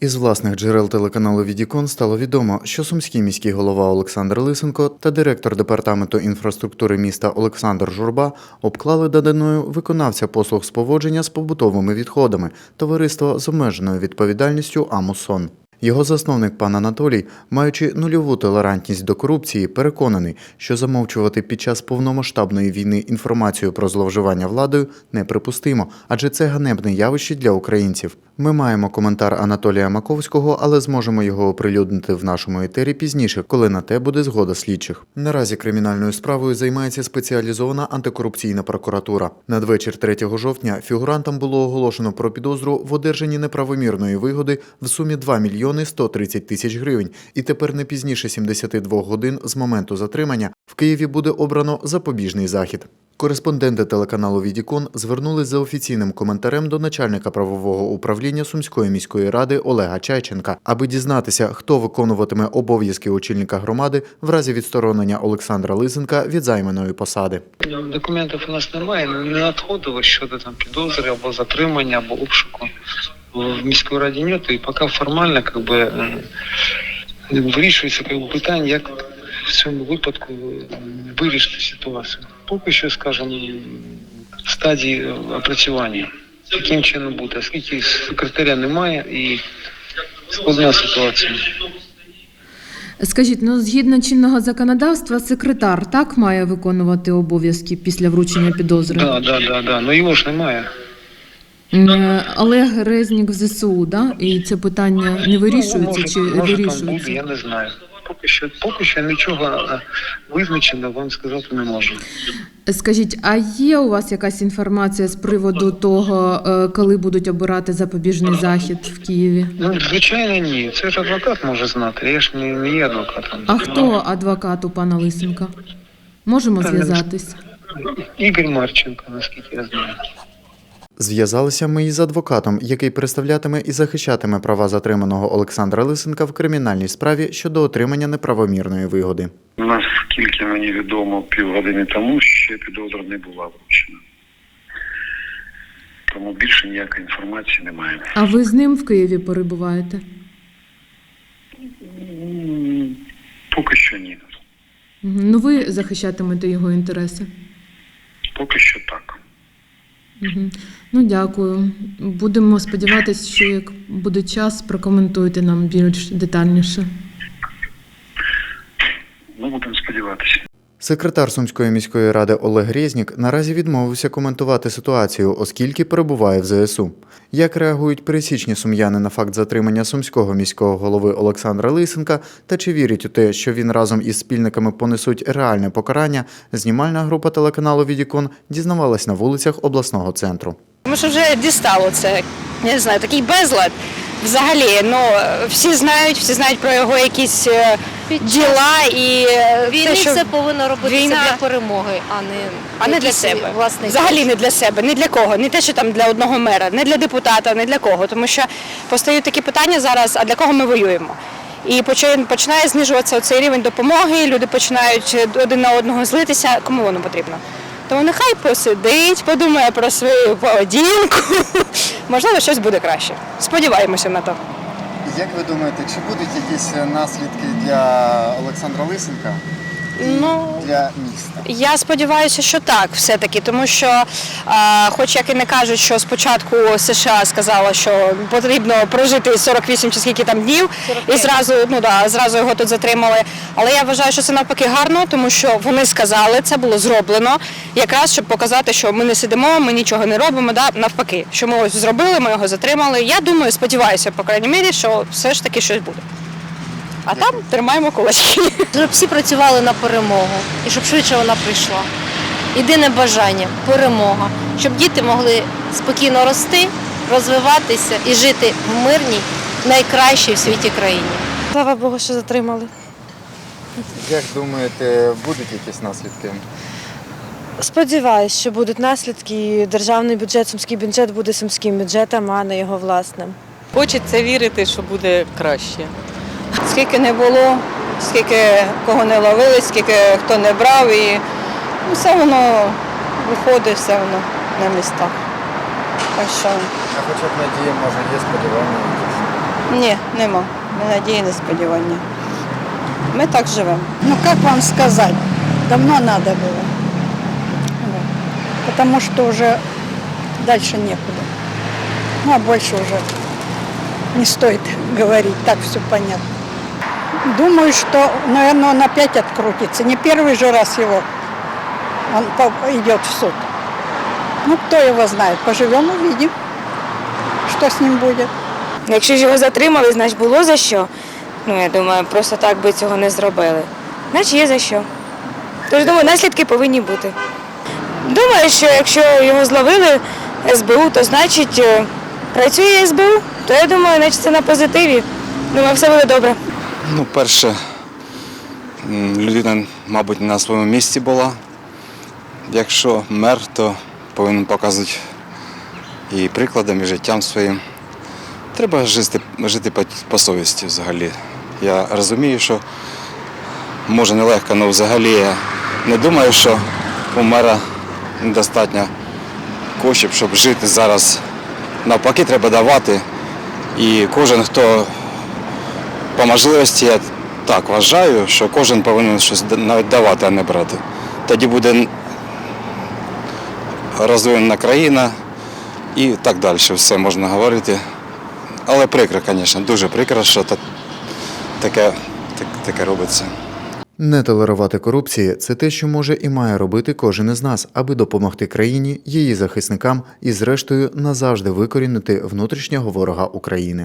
Із власних джерел телеканалу Відікон стало відомо, що сумський міський голова Олександр Лисенко та директор департаменту інфраструктури міста Олександр Журба обклали доданою виконавця послуг з поводження з побутовими відходами товариство з обмеженою відповідальністю Амусон. Його засновник пан Анатолій, маючи нульову толерантність до корупції, переконаний, що замовчувати під час повномасштабної війни інформацію про зловживання владою неприпустимо, адже це ганебне явище для українців. Ми маємо коментар Анатолія Маковського, але зможемо його оприлюднити в нашому етері пізніше, коли на те буде згода слідчих. Наразі кримінальною справою займається спеціалізована антикорупційна прокуратура. Надвечір 3 жовтня фігурантам було оголошено про підозру в одержанні неправомірної вигоди в сумі 2 мільйони 130 тисяч гривень, і тепер не пізніше 72 годин з моменту затримання в Києві буде обрано запобіжний захід. Кореспонденти телеканалу Відікон звернулись за офіційним коментарем до начальника правового управління Сумської міської ради Олега Чайченка, аби дізнатися, хто виконуватиме обов'язки очільника громади в разі відсторонення Олександра Лисенка від займаної посади. Документів у нас немає, не надходило щодо там підозри або затримання, або обшуку в міській раді нету. І поки формально как би, е, вирішується как би, питання, як в цьому випадку е, вирішити ситуацію. Поки що, скажімо, в стадії опрацювання. Яким чином буде, оскільки секретаря немає і складна ситуація. Скажіть, ну згідно чинного законодавства, секретар так має виконувати обов'язки після вручення підозри? Так, так, так, так. Ну його ж немає. Е, Олег Резнік в ЗСУ, да? І це питання не вирішується Ну, може, чи може, вирішується? я не знаю. Поки що, поки що нічого е, визначеного вам сказати не можу. Скажіть, а є у вас якась інформація з приводу того, е, коли будуть обирати запобіжний захід в Києві? Ну, звичайно, ні. Це ж адвокат може знати. Я ж не, не є адвокатом. А хто адвокат у пана Лисенка? Можемо зв'язатись? Ігор Марченко, наскільки я знаю. Зв'язалися ми із адвокатом, який представлятиме і захищатиме права затриманого Олександра Лисенка в кримінальній справі щодо отримання неправомірної вигоди. Наскільки мені відомо, півгодини тому ще підозра не була вручена. Тому більше ніякої інформації немає. А ви з ним в Києві перебуваєте? Поки що ні. Ну ви захищатимете його інтереси. Поки що так. Ну, дякую. Будемо сподіватися, що як буде час, прокоментуйте нам більш детальніше. Ну, будемо сподіватися. Секретар Сумської міської ради Олег Резнік наразі відмовився коментувати ситуацію, оскільки перебуває в ЗСУ. Як реагують пересічні сум'яни на факт затримання сумського міського голови Олександра Лисенка та чи вірять у те, що він разом із спільниками понесуть реальне покарання, знімальна група телеканалу Відікон дізнавалась на вулицях обласного центру. Тому що вже дістало це, я не знаю, такий безлад. Взагалі, ну всі знають, всі знають про його якісь е, діла і е, Війни те, що все повинно робитися війна- для перемоги, а не, а не для себе. Власний Взагалі не для себе, не для кого, не те, що там для одного мера, не для депутата, не для кого. Тому що постають такі питання зараз, а для кого ми воюємо? І починає знижуватися цей рівень допомоги, люди починають один на одного злитися. Кому воно потрібно? Тому нехай посидить, подумає про свою поведінку. Можливо, щось буде краще. Сподіваємося на то. Як ви думаєте, чи будуть якісь наслідки для Олександра Лисенка Ну, для міста? Я сподіваюся, що так, все-таки, тому що, а, хоч як і не кажуть, що спочатку США сказала, що потрібно прожити 48 чи скільки там днів, і зразу, ну да, зразу його тут затримали. Але я вважаю, що це навпаки гарно, тому що вони сказали, це було зроблено, якраз щоб показати, що ми не сидимо, ми нічого не робимо. Да, навпаки, що ми ось зробили, ми його затримали. Я думаю, сподіваюся, по крайній мірі, що все ж таки щось буде. А там тримаємо кулачки. Щоб всі працювали на перемогу і щоб швидше вона прийшла. Єдине бажання перемога, щоб діти могли спокійно рости, розвиватися і жити в мирній, найкращій в світі країні. Слава Богу, що затримали. Як думаєте, будуть якісь наслідки? Сподіваюсь, що будуть наслідки. і Державний бюджет, сумський бюджет буде сумським бюджетом, а не його власним. Хочеться вірити, що буде краще. Скільки не було, скільки кого не ловили, скільки хто не брав, і ну, все воно виходить, все воно на містах. Так що А хоча б надія, може, є сподівання якісь? Ні, нема. Не надії, не сподівання. Ми так живемо. Ну, как вам сказать, давно надо было. Вот. Потому что уже дальше некуда. Ну, а больше уже не стоит говорить, так все понятно. Думаю, что, наверное, он опять открутится. Не первый же раз его он идет в суд. Ну, кто его знает. Поживем, увидим, что с ним будет. Якщо ж його затримали, значить було за що. Ну, я думаю, просто так би цього не зробили. Значить є за що. Тож думаю, наслідки повинні бути. Думаю, що якщо його зловили СБУ, то значить е, працює СБУ, то я думаю, значить це на позитиві. Думаю, все буде добре. Ну, перше, людина, мабуть, на своєму місці була. Якщо мер, то повинен показувати і прикладом, і життям своїм. Треба жити, жити по, по совісті взагалі. Я розумію, що може нелегко, але взагалі я не думаю, що у мера недостатньо коштів, щоб жити зараз. Навпаки, треба давати. І кожен, хто по можливості я так вважаю, що кожен повинен щось навіть давати, а не брати. Тоді буде розвинена країна і так далі. Все можна говорити. Але прикро, звісно, дуже прикро, що та- таке, таке робиться. Не толерувати корупції це те, що може і має робити кожен із нас, аби допомогти країні, її захисникам і, зрештою, назавжди викорінити внутрішнього ворога України.